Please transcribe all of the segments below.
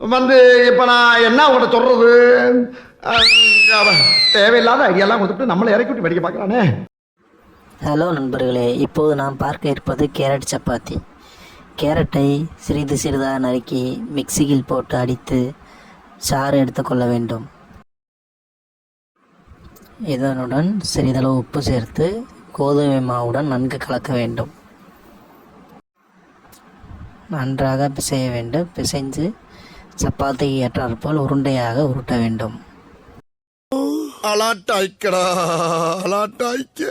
வந்து இப்போ நான் என்ன உங்கள்கிட்ட சொல்றது? தேவையில்லாத ஐடியாலாம் கொடுத்துட்டு நம்மளை இறக்கி விட்டு படிக்க பார்க்குறானே. ஹலோ நண்பர்களே இப்போது நாம் பார்க்க இருப்பது கேரட் சப்பாத்தி. கேரட்டை சிறிது சிறிதாக நறுக்கி மிக்சியில் போட்டு அடித்து சாறு எடுத்துக்கொள்ள வேண்டும். இதனுடன் சிறிதளவு உப்பு சேர்த்து கோதுமை மாவுடன் நன்கு கலக்க வேண்டும். நன்றாக பிசைய வேண்டும். பிசைஞ்சு சப்பாத்திக்கு ஏற்றாற்போல் உருண்டையாக உருட்ட வேண்டும். அலாட்டாய்க்கடா அலாட்டாய்க்க.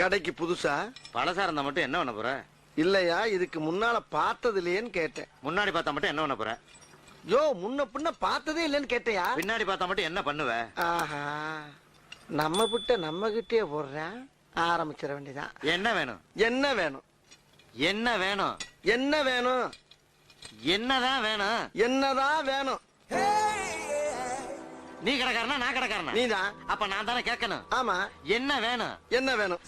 கடைக்கு புதுசா? பழசா இருந்தா மட்டும் என்ன பண்ண போற? இல்லையா இதுக்கு முன்னால பார்த்தது இல்லையேன்னு கேட்டேன். முன்னாடி பார்த்தா மட்டும் என்ன பண்ண போற? யோ முன்ன பின்ன பார்த்ததே இல்லைன்னு கேட்டையா? பின்னாடி பார்த்தா மட்டும் என்ன பண்ணுவ? ஆஹா நம்ம விட்ட நம்ம கிட்டே போடுறேன். ஆரம்பிச்சிட வேண்டியதான் என்ன வேணும்? என்ன வேணும்? என்ன வேணும்? என்ன வேணும்? என்னதான் வேணும்? என்னதான் வேணும்? நீ கடைக்காரனா நான் கடைக்காரனா? நீதான். அப்ப நான் தானே கேட்கணும். ஆமா. என்ன வேணும்? என்ன வேணும்?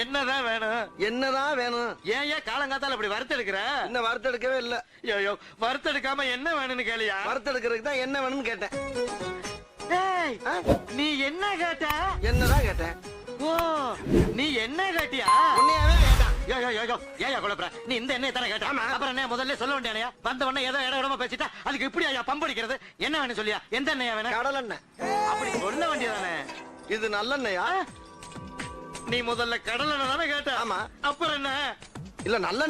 என்னதான் வேணும்? என்னதான் வேணும்? ஏன் ஏன் காலங்காத்தால இப்படி வறுத்தெடுக்கிற? இன்னும் வறுத்தெடுக்கவே இல்ல. ஐயோ வறுத்தெடுக்காம என்ன வேணும்னு கேளியா? வறுத்தெடுக்கிறதுக்கு தான் என்ன வேணும்னு கேட்டேன்? நீ என்ன கேட்ட? என்னதான் கேட்டேன். ஓ நீ என்ன கேட்டியா? யோகோ ஏயா என்ன வேணும் சொல்லியா? எந்த கடல் எண்ணெய். அப்படி சொல்ல நீ முதல்ல கடல் தானே கேட்ட? ஆமா. அப்புறம் என்ன? இல்ல நல்ல